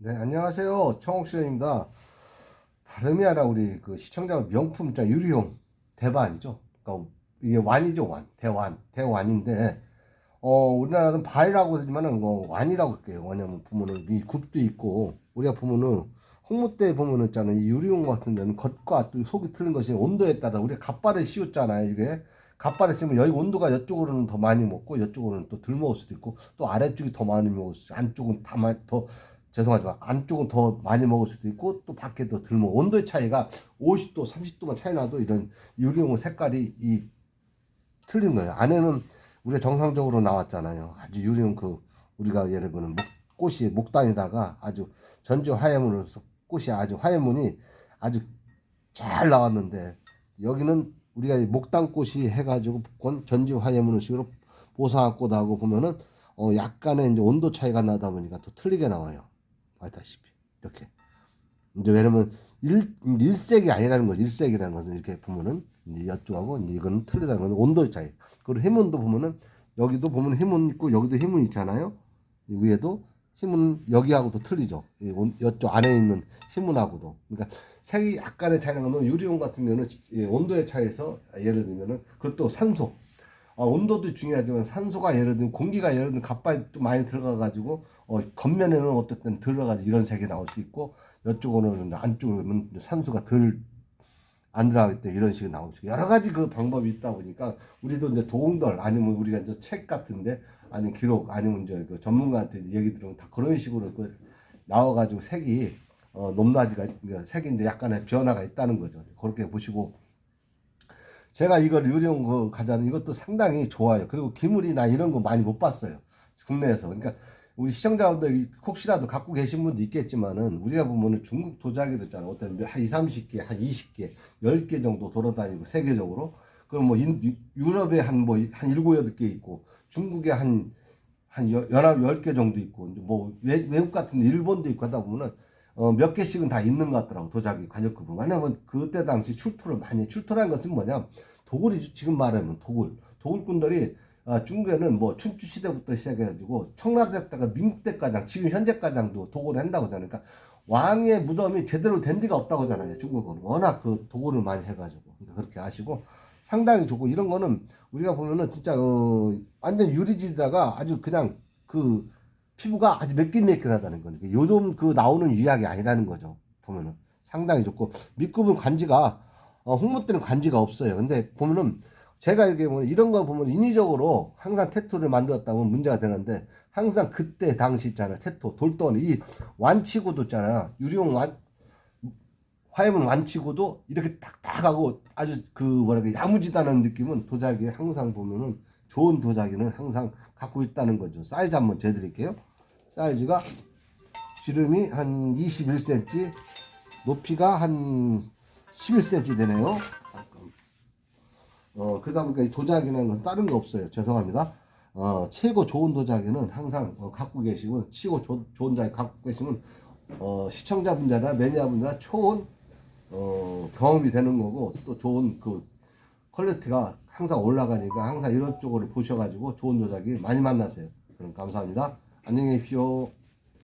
네, 안녕하세요. 청옥시입니다. 다름이 아니라 우리 그 시청자 명품 자 유리용 대반이죠. 그러니까 이게 완이죠, 완. 대완. 대완인데 어, 우리나라는 발이라고 하지만은 뭐 완이라고 할게요. 왜냐면 보면은 이 굽도 있고 우리가 보면은 홍무대 보면은 있잖아요. 이 유리용 같은 데는 겉과 또 속이 틀린 것이 온도에 따라 우리가 갓발을 씌웠잖아요. 이게 갓발을 씌우면 여기 온도가 이쪽으로는 더 많이 먹고 이쪽으로는 또 덜 먹을 수도 있고 또 아래쪽이 더 많이 먹을 수 있고 안쪽은 다 많이 더 죄송하지만 안쪽은 더 많이 먹을 수도 있고 또 밖에도 덜 먹어 온도의 차이가 50도 30도만 차이 나도 이런 유리용 색깔이 이 틀린 거예요 안에는 우리가 정상적으로 나왔잖아요 아주 유리용 그 우리가 예를 들면 목, 꽃이 목단에다가 아주 전주 화해문으로서 꽃이 아주 화해문이 아주 잘 나왔는데 여기는 우리가 이 목단 꽃이 해가지고 건 전주 화해문을 식으로 보상한 꽃하고 보면은 어 약간의 이제 온도 차이가 나다 보니까 또 틀리게 나와요. 알다시피 이렇게 이제 왜냐면 일 일색이 아니라는 거죠. 일색이라는 것은 이렇게 보면은 이제 이거는 틀리다는 건 온도 차이. 그리고 해문도 보면은 여기도 보면 해문 있고 여기도 해문 있잖아요. 이 위에도 힘은 여기하고도 틀리죠. 이 온- 이쪽 안에 있는 힘문하고도. 그러니까 색이 약간의 차이가 나면 유리용 같은 경우는 이 온도의 차이에서 예를 들면은 그것도 산소. 어, 온도도 중요하지만 산소가 예를 들면 공기가 예를 들면 갑발이 또 많이 들어가 가지고 어, 겉면에는 어떻든 들어가지고 이런 색이 나올 수 있고 이쪽으로는 안쪽으로는 산소가 덜 안 들어가기 때문에 이런 식으로 나올 수 있고 여러 가지 그 방법이 있다 보니까 우리도 이제 도움들 아니면 우리가 이제 책 같은데 아니면 기록 아니면 이제 그 전문가한테 얘기 들으면 다 그런 식으로 그 나와가지고 색이 어, 높낮이가 그러니까 색이 이제 약간의 변화가 있다는 거죠. 그렇게 보시고 제가 이걸 유령 그 가자는 이것도 상당히 좋아요. 그리고 기물이나 이런 거 많이 못 봤어요. 국내에서. 그러니까 우리 시청자분들 혹시라도 갖고 계신 분도 있겠지만은 우리가 보면은 중국 도자기도 있잖아요. 어떤 한 2, 30개, 한 20개, 10개 정도 돌아다니고 세계적으로. 그럼 뭐 유럽에 한 뭐한 7, 8개 있고 중국에 한한 연합 10개 정도 있고 뭐 외, 외국 같은 데 일본도 있고 하다 보면은 어, 몇 개씩은 다 있는 것 같더라고 도자기 관역급은 왜냐면 그때 당시 출토를 많이 출토란 것은 뭐냐 도굴이죠 지금 말하면 도굴. 도굴꾼들이 아, 중국에는 뭐 춘추 시대부터 시작해가지고 청나라 때가 민국 때까지 지금 현재까지도 도굴을 한다고 하잖아요. 그러니까 왕의 무덤이 제대로 된 데가 없다고 하잖아요 중국은. 워낙 그 도굴을 많이 해가지고. 그러니까 그렇게 아시고 상당히 좋고 이런 거는 우리가 보면은 진짜 어, 완전 유리지다가 아주 그냥 그 피부가 아주 매끈매끈하다는 거니까 요즘 그 나오는 유약이 아니라는 거죠 보면은. 상당히 좋고. 밑굽은 관지가 어, 홍무 때는 관지가 없어요. 근데 보면은 제가 이렇게 보면 이런 거 보면 인위적으로 항상 테토를 만들었다 면 문제가 되는데 항상 그때 당시 있잖아요. 테토 돌덩이 이 완치고도 있잖아요. 유리용 완 화염은 완치고도 이렇게 딱딱하고 아주 그 뭐랄까 야무지다는 느낌은 도자기에 항상 보면은 좋은 도자기는 항상 갖고 있다는 거죠. 사이즈 한번 재드릴게요. 사이즈가 지름이 한 21cm, 높이가 한 11cm 되네요. 잠깐. 어, 그러다 보니까 이 도자기는 건 다른 거 없어요. 죄송합니다. 어, 최고 좋은 도자기는 항상 어, 갖고 계시고, 치고 조- 좋은 자기 갖고 계시면, 어, 시청자분들이나 매니아분들이나 좋은, 어, 경험이 되는 거고, 또 좋은 그 퀄리티가 항상 올라가니까 항상 이런 쪽으로 보셔가지고 좋은 도자기 많이 만나세요. 그럼 감사합니다. 안녕히 계십시오.